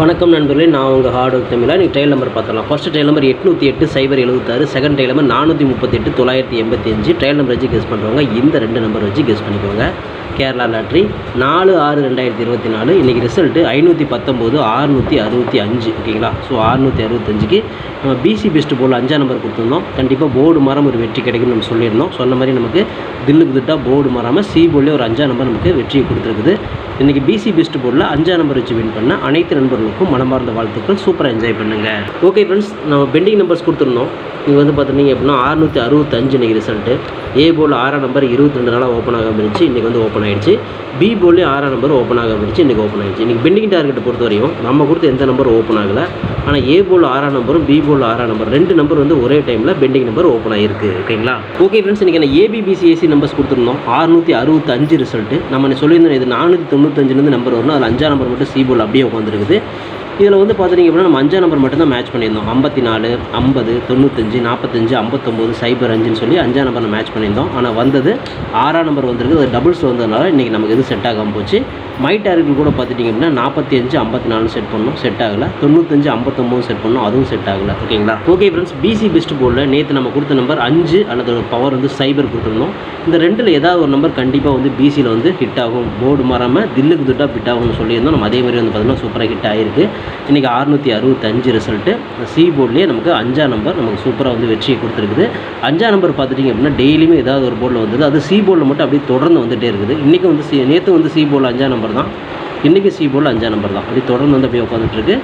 வணக்கம் நண்பர்களே நான் உங்கள் ஹார்ட் ஒர்க் தமிழா. நீங்கள் ட்ரையல் நம்பர் பார்த்துலாம் ஃபஸ்ட் டைல் நம்பர் எட்நூற்றி எட்டு சைபர் எழுபத்தாறு செகண்ட் டைல் நம்பர் நானூற்றி முப்பத்தெட்டு தொள்ளாயிரத்தி எண்பத்தி அஞ்சு. ட்ரையல் நம்பர் வச்சு கெஸ் பண்ணுறவங்க இந்த ரெண்டு நம்பர் வச்சு கெஸ் பண்ணிக்கோங்க. கேரளா லாட்ரி. நாலு ஆறு ரெண்டாயிரத்தி இருபத்தி நாலு. இன்றைக்கி ரிசல்ட்டு ஐநூற்றி பத்தொம்போது ஆறுநூற்றி அறுபத்தி அஞ்சு. ஓகேங்களா? ஸோ ஆறுநூற்றி அறுபத்தஞ்சுக்கு நம்ம பிசி பெஸ்ட் போல் அஞ்சாம் நம்பர் கொடுத்துருந்தோம். கண்டிப்பாக போர்டு மரம் ஒரு வெற்றி கிடைக்கும்னு நம்ம சொல்லியிருந்தோம். சொன்ன மாதிரி நமக்கு தில்லுக்கு திட்டா போர்டு மாறாமல் சி போர்டில் ஒரு அஞ்சாம் நம்பர் நமக்கு வெற்றியை கொடுத்துருக்குது. இன்றைக்கி பிசி பெஸ்ட் போர்டில் அஞ்சாம் நம்பர் வச்சு வின் பண்ண அனைத்து நண்பர்களுக்கும் மனமார்ந்த வாழ்த்துக்கள். சூப்பராக என்ஜாய் பண்ணுங்கள் ஓகே ஃப்ரெண்ட்ஸ் நம்ம பெண்டிங் நம்பர்ஸ் கொடுத்துருந்தோம். இங்கே வந்து பார்த்துட்டிங்க அப்படின்னா அறுநூற்றி அறுபத்தஞ்சு இன்றைக்கி ரிசல்ட்டு ஏ போல் ஆறாம் நம்பர் இருபத்தி ரெண்டு நாளாக ஓப்பன் ஆகாமல் இருந்துச்சு இன்றைக்கி வந்து ஓப்பன் ஆகிடுச்சு பி போல்லையும் ஆறாம் நம்பர் ஓப்பன் ஆகாமல் இருந்துச்சு இன்றைக்கி ஓப்பன் ஆகிடுச்சு இன்றைக்கி பெண்டிங் டார்கெட் பொறுத்த வரையும் நம்ம கொடுத்து எந்த நம்பர் ஓப்பன் ஆகலை. ஆனால் ஏ போல் ஆறாம் நம்பரும் பி போல் ஆறாம் நம்பர் ரெண்டு நம்பர் வந்து ஒரே டைமில் பெண்டிங் நம்பர் ஓப்பன் ஆகிருக்கு ஓகேங்களா? ஓகே ஃப்ரெண்ட்ஸ் இன்றைக்கி நான் ஏபிபிசிஎஸ்சி நம்பர்ஸ் கொடுத்துருந்தோம். ஆறுநூற்றி அறுபத்தஞ்சு ரிசல்ட்டு நம்ம சொல்லியிருந்தோம் இது நானூற்றி தொண்ணூத்தஞ்சுலேருந்து நம்பர் வரணும் அதில் அஞ்சாம் நம்பர் மட்டும் சி போல் அப்படியே உட்காந்துருக்குது இதில் வந்து பார்த்துட்டிங்க அப்படின்னா நம்ம அஞ்சாம் நம்பர் மட்டும்தான் மேட்ச் பண்ணியிருந்தோம். ஐம்பத்தி நாலு ஐம்பது தொண்ணூத்தஞ்சு நாற்பத்தஞ்சு ஐம்பத்தொம்போது சைபர் அஞ்சுன்னு சொல்லி அஞ்சாம் நம்பரில் மேட்ச் பண்ணியிருந்தோம். ஆனால் வந்தது ஆறாம் நம்பர் வந்திருக்கு. அது டபுள்ஸ் வந்ததுனால இன்றைக்கி நமக்கு எதுவும் செட் ஆகாமல் போச்சு. மை டார்கெட் கூட பார்த்துட்டிங்க அப்படின்னா நாற்பத்தி அஞ்சு ஐம்பத்தி நாலு செட் பண்ணோம். செட் ஆகலை. தொண்ணூத்தஞ்சு ஐம்பத்தொம்போது செட் பண்ணோம். அதுவும் செட் ஆகலை. ஓகேங்களா? ஓகே ஃப்ரெண்ட்ஸ் பிசி பெஸ்ட் போர்டில் நேற்று நம்ம கொடுத்த நம்பர் அஞ்சு அல்லது ஒரு பவர் வந்து சைபர் கொடுத்துருந்தோம். இந்த ரெண்டில் ஏதாவது ஒரு நம்பர் கண்டிப்பாக வந்து பிசியில் வந்து ஹிட் ஆகும். போர்டு மாறாமல் தில்லுக்கு துட்டாக ஹிட் ஆகும்னு சொல்லியிருந்தோம். நம்ம அதே மாதிரி வந்து பார்த்தீங்கன்னா சூப்பராக ஹிட் ஆகிருக்கு இன்றைக்கி அறுநூற்றி அறுபத்தஞ்சு ரிசல்ட்டு சி போர்ட்லேயே நமக்கு அஞ்சாம் நம்பர் நமக்கு சூப்பராக வந்து வெற்றியை கொடுத்துருக்குது. அஞ்சாம் நம்பர் பார்த்துட்டிங்க அப்படின்னா டெய்லியுமே ஏதாவது ஒரு போர்டில் வந்தது அது சி போர்டில் மட்டும் அப்படியே தொடர்ந்து வந்துகிட்டே இருக்குது. இன்றைக்கும் வந்து சி நேற்று வந்து சி போர்டில் அஞ்சாம் நம்பர் தான். இன்றைக்கி சி போர்டில் அஞ்சாம் நம்பர் தான். அப்படி தொடர்ந்து வந்து அப்படியே உட்காந்துட்டுருக்கு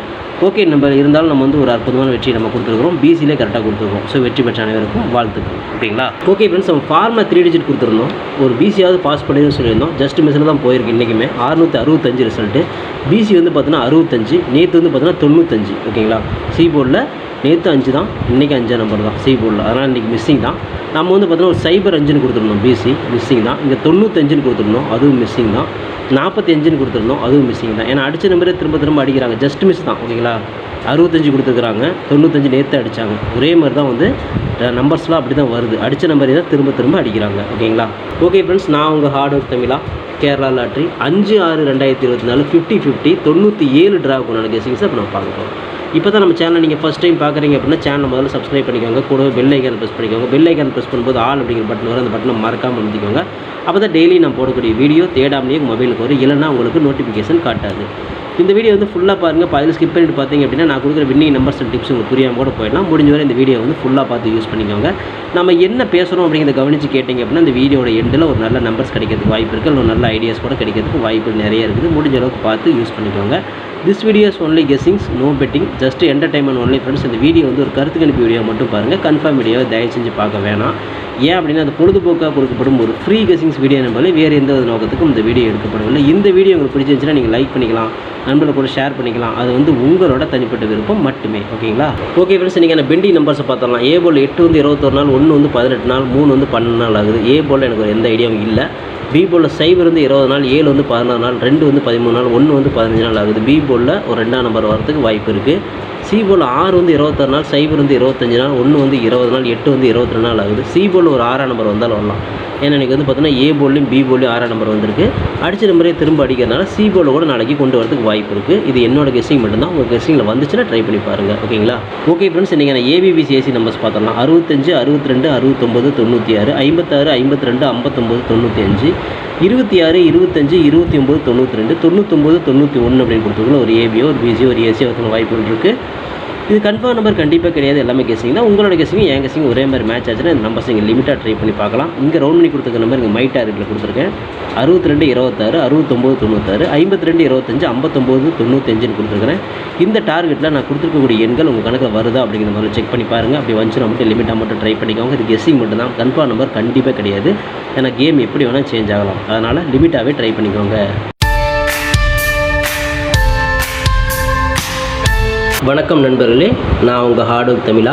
ஓகே நம்பர் இருந்தாலும் நம்ம வந்து ஒரு அற்புதமான வெற்றி நம்ம கொடுத்துருக்குறோம். பிசிலே கரெக்டாக கொடுத்துருக்கோம் ஸோ வெற்றி பெற்ற அனைவருக்கும் வாழ்த்துக்கள். ஓகேங்களா? ஓகே ஃப்ரெண்ட்ஸ் நம்ம ஃபார்மில் த்ரீ டிஜிட் கொடுத்துருந்தோம். ஒரு பிசியாவது பாஸ் பண்ணிடுன்னு சொல்லியிருந்தோம். ஜஸ்ட் மிஸ்ஸில் தான் போயிருக்கு இன்றைக்குமே அறுநூற்றி அறுபத்தஞ்சு ரிசல்ட்டு பிசி வந்து பார்த்தீங்கன்னா அறுபத்தஞ்சு நேற்று வந்து பார்த்தீங்கன்னா தொண்ணூத்தஞ்சு. ஓகேங்களா? சி போர்டில் நேற்று அஞ்சு தான் இன்றைக்கி அஞ்சாம் நம்பர் தான். சி போர்டில் அதனால் இன்றைக்கி மிஸ்ஸிங் தான். நம்ம வந்து பார்த்தீங்கன்னா ஒரு சைபர் அஞ்சுன்னு கொடுத்துருந்தோம். பிசி மிஸ்ஸிங் தான். இங்கே தொண்ணூத்தஞ்சுன்னு கொடுத்துருந்தோம். அதுவும் மிஸ்ஸிங் தான். நாற்பத்தி அஞ்சுன்னு கொடுத்துருந்தோம். அதுவும் மிஸ்ஸிங் தான். ஏன்னா அடித்த நம்பரே திரும்ப திரும்ப அடிக்கிறாங்க. ஜஸ்ட் மிஸ் தான். ஓகேங்களா? அறுபத்தஞ்சு கொடுத்துருக்குறாங்க. தொண்ணூத்தஞ்சு நேற்று அடித்தாங்க ஒரே மாதிரி தான் வந்து நம்பர்ஸ்லாம் அப்படி தான் வருது. அடித்த நம்பரே தான் திரும்ப திரும்ப அடிக்கிறாங்க. ஓகேங்களா? ஓகே ஃப்ரெண்ட்ஸ் நான் உங்கள் ஹார்ட் ஒர்க் தமிழா கேரளா லாட்ரி. அஞ்சு ஆறு ரெண்டாயிரத்தி இருபத்தி நாலு ஃபிஃப்டி ஃபிஃப்டி தொண்ணூற்றி ஏழு ட்ராவுக்குண்டான கெஸிங்ஸை அப்போ நம்ம பார்க்குறோம் இப்போ தான் நம்ம சேனலை நீங்கள் ஃபஸ்ட் டைம் பார்க்குறீங்க அப்படின்னா சேனலை முதல்ல சப்ஸ்கிரைப் பண்ணிக்கோங்க. கூடவே பெல் ஐக்கான் ப்ரெஸ் பண்ணிக்கோங்க. பெல் ஐக்கான் ப்ரெஸ் பண்ணும்போது ஆல் அப்படிங்கிற பட்டன் வரும். அந்த பட்டனை மறக்காமல் அமைதிக்கோங்க அப்போ தான் டெய்லி நான் போடக்கூடிய வீடியோ தேடாமலேயே மொபைலுக்கு வரும். இல்லைன்னா உங்களுக்கு நோட்டிஃபிகேஷன் காட்டாது. இந்த வீடியோ வந்து ஃபுல்லாக பாருங்கள் பாதியில் ஸ்கிப் பண்ணிட்டு பார்த்தீங்க அப்படின்னா நான் கொடுக்குற வின்னிங் நம்பர்ஸ் அண்ட் டிப்ஸ் உங்களுக்கு புரியாமல் கூட போயிடலாம். முடிஞ்ச வரை இந்த வீடியோ வந்து ஃபுல்லாக பார்த்து யூஸ் பண்ணிக்கோங்க. நம்ம என்ன பேசுகிறோம் அப்படிங்கிறத கவனித்து கேட்டிங்க அப்படின்னா இந்த வீடியோட எண்டில் ஒரு நல்ல நம்பர்ஸ் கிடைக்கிறதுக்கு வாய்ப்பு இருக்குது ஒரு நல்ல ஐடியாஸ் கூட கிடைக்கிறதுக்கு வாய்ப்பு நிறைய இருக்குது. முடிஞ்ச அளவுக்கு பார்த்து யூஸ் பண்ணிக்கோங்க. This videos only guessings no betting just entertainment only friends இந்த வீடியோ வந்து ஒரு கருத்து கணிப்பு வீடியோ மட்டும் பாருங்கள் கன்ஃபார்ம் வீடியோவை தயவு செஞ்சு பார்க்க வேணாம். ஏன் அப்படின்னா அது பொழுதுபோக்காக கொடுக்கப்படும் ஒரு ஃப்ரீ கெஸிங்ஸ் வீடியோ நம்பளே வேறு எந்த ஒரு நோக்கத்துக்கும் இந்த வீடியோ எடுக்கப்படவில்லை. இந்த வீடியோ உங்களுக்கு பிடிச்சிருந்துச்சுன்னா நீங்கள் லைக் பண்ணிக்கலாம். நண்பர்கள் கூட ஷேர் பண்ணிக்கலாம். அது வந்து உங்களோட தனிப்பட்ட விருப்பம் மட்டுமே. ஓகேங்களா? ஓகே ஃப்ரெண்ட்ஸ் நீங்கள் அந்த பெண்டி நம்பர்ஸை பார்த்துடலாம். ஏ போல் எட்டு வந்து இருபத்தொரு நாள் ஒன்று வந்து பதினெட்டு நாள் மூணு வந்து பன்னெண்டு நாள் ஆகுது. ஏ போல் எனக்கு எந்த ஐடியாவும் இல்லை. பி போலில் சைபர் வந்து இருபது நாள் ஏழு வந்து பதினாறு நாள் ரெண்டு வந்து பதிமூணு நாள் ஒன்று வந்து பதினஞ்சு நாள் ஆகுது. பி போலில் ஒரு ரெண்டாம் நம்பர் வரதுக்கு வாய்ப்பு இருக்குது சி போல் ஆறு வந்து இருபத்தாறு நாள் சைபர் வந்து இருபத்தஞ்சி நாள் ஒன்று வந்து இருபது நாள் எட்டு வந்து இருபத்தி நாள் ஆகுது சி போல் ஒரு ஆறாம் நம்பர் வந்தாலும் வரலாம் ஏன்னா எனக்கு வந்து பார்த்தீங்கன்னா ஏ போல்லையும் பி போல்லையும் ஆறாம் நம்பர் வந்திருக்கு அடித்த நம்பரே திரும்ப அடிக்கிறதுனால சி போலில் கூட நாளைக்கு கொண்டு வரதுக்கு வாய்ப்பு இருக்குது இது என்னோட கெஸ்டிங் மட்டும்தான் உங்கள் கெஸ்டிங்கில் வந்துச்சுன்னா ட்ரை பண்ணி பாருங்கள் ஓகேங்களா ஓகே ஃப்ரெண்ட்ஸ் நீங்கள் நான் ஏபிபிசி ஏசி நம்பர்ஸ் பார்த்துடலாம் அறுபத்தஞ்சு அறுபத்தி ரெண்டு அறுபத்தொம்பது தொண்ணூற்றி ஆறு ஐம்பத்தாறு ஐம்பத்தி ரெண்டு ஐம்பத்தொம்பது தொண்ணூற்றி அஞ்சு இருபத்தி ஆறு இருபத்தஞ்சு இருபத்தி ஒம்பது தொண்ணூற்றி ரெண்டு தொண்ணூற்றொம்பது தொண்ணூற்றி ஒன்று அப்படின்னு கொடுத்துருக்கோம் ஒரு ஏபியோ ஒரு பிசியோ ஒரு ஏசியோ வாய்ப்பு வாய்ப்புகள் இருக்குது இது கன்ஃபார்ம் நம்பர் கண்டிப்பாக கிடையாது. எல்லாமே கேசிங் தான். உங்களோட கெஸிங் என் கெஸிங் ஒரே மாதிரி மேட்ச் ஆச்சுன்னா இந்த நம்பர்ஸ் நீங்கள் லிமிட்டாக ட்ரை பண்ணி பார்க்கலாம். இங்கே ரவுண்ட் பண்ணி கொடுத்துருக்க நம்பர் இங்கே மை டார்கெட்டில் கொடுத்துருக்கேன். அறுபத்தி ரெண்டு இருபத்தாறு அறுபத்தொம்போது தொண்ணூத்தாறு ஐம்பத்தி ரெண்டு இருபத்தஞ்சு ஐம்பத்தொம்போது தொண்ணூத்தஞ்சுன்னு கொடுத்துருக்கிறேன். இந்த டார்கெட்டில் நான் கொடுத்துருக்கக்கூடிய எண்கள் உங்கள் கணக்கில் வருதா அப்படிங்கிற மாதிரி செக் பண்ணி பாருங்கள் அப்படி வந்துச்சுன்னா மட்டும் லிமிட்டாக மட்டும் ட்ரை பண்ணிக்கோங்க. இது கெஸிங் மட்டும் தான். கன்ஃபார்ம் நம்பர் கண்டிப்பாக கிடையாது. ஏன்னா கேம் எப்படி வேணால் சேஞ்ச் ஆகலாம். அதனால் லிமிட்டாகவே ட்ரை பண்ணிக்கோங்க. வணக்கம் நண்பர்களே நான் உங்கள் ஹார்ட் ஒர்க் தமிழா.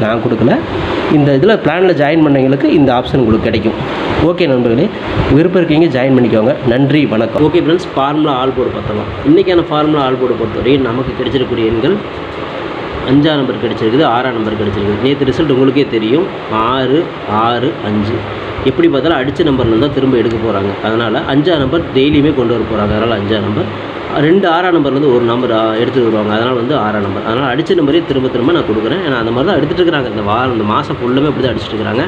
நான் கொடுக்கல. இந்த இதில் பிளானில் ஜாயின் பண்ணவங்களுக்கு இந்த ஆப்ஷன் உங்களுக்கு கிடைக்கும். ஓகே நண்பர்களே விருப்பம் இருக்கீங்க ஜாயின் பண்ணிக்கோங்க. நன்றி வணக்கம். Okay friends formula all board பார்த்தலாம் இன்றைக்கான ஃபார்முலா ஆல் போர்டு பொறுத்தவரையும் நமக்கு கிடைச்சிருக்கூடிய எண்கள் அஞ்சாம் நம்பர் கிடச்சிருக்குது ஆறாம் நம்பர் கிடச்சிருக்குது. நேற்று ரிசல்ட் உங்களுக்கே தெரியும். ஆறு ஆறு அஞ்சு. எப்படி பார்த்தாலும் அடித்த நம்பர்லேருந்து தான் திரும்ப எடுக்க போகிறாங்க அதனால் அஞ்சாம் நம்பர் டெய்லியுமே கொண்டு வர போகிறாங்க அதனால் அஞ்சாம் நம்பர் ரெண்டு ஆறாம் நம்பர்லேருந்து ஒரு நம்பர் எடுத்துகிட்டு வருவாங்க. அதனால் வந்து ஆறாம் நம்பர் அதனால் அடித்த நம்பரே திரும்ப திரும்ப நான் கொடுக்குறேன். ஏன்னா அந்த மாதிரி தான் எடுத்துகிட்டு இருக்கிறாங்க. இந்த வாரம் இந்த மாதம் ஃபுல்லுமே இப்படி தான் அடிச்சிட்டு இருக்கிறாங்க.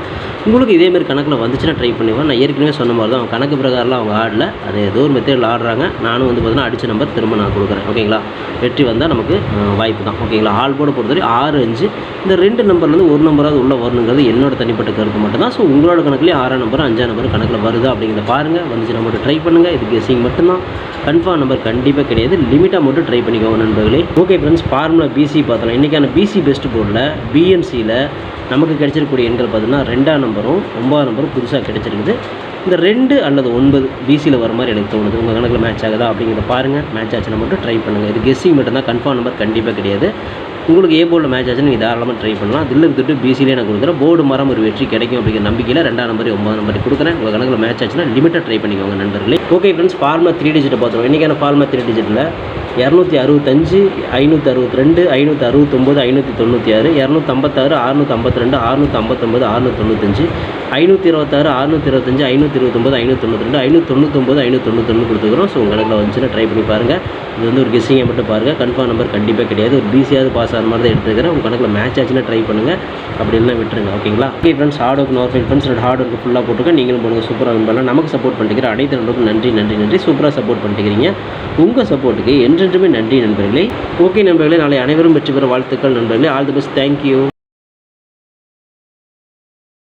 உங்களுக்கு இதேமாரி கணக்கில் வந்துச்சுன்னா ட்ரை பண்ணிடுவேன் நான் ஏற்கனவே சொன்ன மாதிரி தான் அவங்க கணக்கு பிரகாரம்லாம் அவங்க ஆடல. அது ஏதோ ஒரு மெத்தேடில் ஆடுறாங்க. நானும் வந்து பார்த்தீங்கன்னா அடித்த நம்பர் திரும்ப நான் கொடுக்குறேன். ஓகேங்களா? வெற்றி வந்தால் நமக்கு வாய்ப்பு தான். ஓகேங்களா? ஆள் போட பொறுத்தவரை ஆறு அஞ்சு. இந்த ரெண்டு நம்பர்லேருந்து ஒரு நம்பராவது உள்ளே வரணுங்கிறது என்னோட தனிப்பட்ட கருத்து மட்டும் தான் ஸோ உங்களோட கணக்குலேயே ஆறாம் நம்பர் அஞ்சாம் நம்பர் கணக்கில் வருதா அப்படிங்கிறத பாருங்கள் வந்துச்சு மட்டும் ட்ரை பண்ணுங்கள் இது கெஸிங் மட்டும்தான். கன்ஃபார்ம் நம்பர் கண்டிப்பாக கிடையாது. லிமிட்டாக மட்டும் ட்ரை பண்ணிக்கோங்க நண்பர்களே. ஓகே ஃப்ரெண்ட்ஸ் ஃபார்முலா பிசி பார்த்தலாம் இன்றைக்கான பிசி பெஸ்ட் போர்டில் பிஎம்சியில் நமக்கு கிடைச்சிருக்கக்கூடிய எண்கள் பார்த்தீங்கன்னா ரெண்டாம் நம்பரும் ஒன்பதாம் நம்பரும் புதுசாக கிடைச்சிருக்குது. இந்த ரெண்டு அல்லது ஒன்பது பிசியில் வர மாதிரி எனக்கு தோணுது. உங்கள் கணக்கில் மேட்ச் ஆகுதா அப்படிங்கிறத பாருங்கள் மேட்ச் ஆச்சுன்னா மட்டும் ட்ரை பண்ணுங்கள் இது கெஸ்ஸிங் மட்டும் தான் கன்ஃபார்ம் நம்பர் கண்டிப்பாக கிடையாது. உங்களுக்கு ஏ போர்டில் மேட்ச் ஆச்சுன்னு நீங்கள் தாராளமாக ட்ரை பண்ணலாம். தில்லு துட்டு பிசிலே நான் கொடுக்குறேன் போர்டு மரம் ஒரு வெற்றி கிடைக்கும் அப்படிங்கிற நம்பிக்கையில் ரெண்டாம் நம்பர் ஒன்பதாம் நம்பர் கொடுக்குறேன். உங்கள் கணக்கில் மேட்ச் ஆச்சுன்னா லிமிட்டாக ட்ரை பண்ணிக்கோங்க நண்பர்களே. ஓகே ஃப்ரெண்ட்ஸ் ஃபார்மா த்ரீ டிஜிட்டை பார்த்துருவோம். இன்றைக்கான ஃபார்மா த்ரீ டிஜிட்டில் இரநூத்தி அறுபத்தஞ்சு ஐநூற்றி அறுபத்தி ரெண்டு ஐநூற்றி அறுபத்தொம்போது ஐநூற்றி தொண்ணூற்றி ஆறு இரநூத்தம்பத்தாறு அறுநூற்றி ஐம்பத்தி ரெண்டு அறுநூற்றி ஐம்பத்தொம்பது அறுநூற்றி தொண்ணூத்தஞ்சு ஐநூற்றி இருபத்தாறு அறுநூற்றி இருபத்தஞ்சு ஐநூற்றி இருபத்தொம்பது ஐநூற்றி தொண்ணூற்றி ரெண்டு ஐநூற்றி தொண்ணூத்தொம்பது ஐநூற்றி தொண்ணூத்தொன்று கொடுத்துக்கிறோம் ஸோ உங்கள் கணக்கில் வந்துச்சுன்னா ட்ரை பண்ணி பாருங்கள் இது வந்து ஒரு கெஸ்ஸிங்கை மட்டும் பாருங்கள் கன்ஃபார்ம் நம்பர் கண்டிப்பாக கிடையாது. ஒரு பிசியாவது பாஸ் ஆகிற மாதிரி தான் எடுத்துக்கிறேன் உங்கள் கணக்கில் மேட்ச் ஆச்சுன்னா ட்ரை பண்ணுங்கள் அப்படி இல்லைனா விட்டுருங்க. ஓகேங்களா ஓகே ஃப்ரெண்ட்ஸ் ஹார்ட் ஒர்க் நோர் ஃப்ரெண்ட்ஸ் ஹார்ட் ஒர்க் ஃபுல்லாக போட்டுருக்கேன். நீங்களும் போடுங்க. சூப்பராக பண்ணலாம். நமக்கு சப்போர்ட் பண்ணிக்கிற அனைத்து நண்பருக்கும் நன்றி நன்றி நன்றி. சூப்பராக சப்போர்ட் பண்ணிக்கிறீங்க. உங்கள் சப்போர்ட்டுக்கு என்றென்றுமே நன்றி நண்பர்களே. ஓகே நண்பர்களே நாளை அனைவரும் வெற்றி பெற வாழ்த்துக்கள் நண்பர்களே. All the best thank you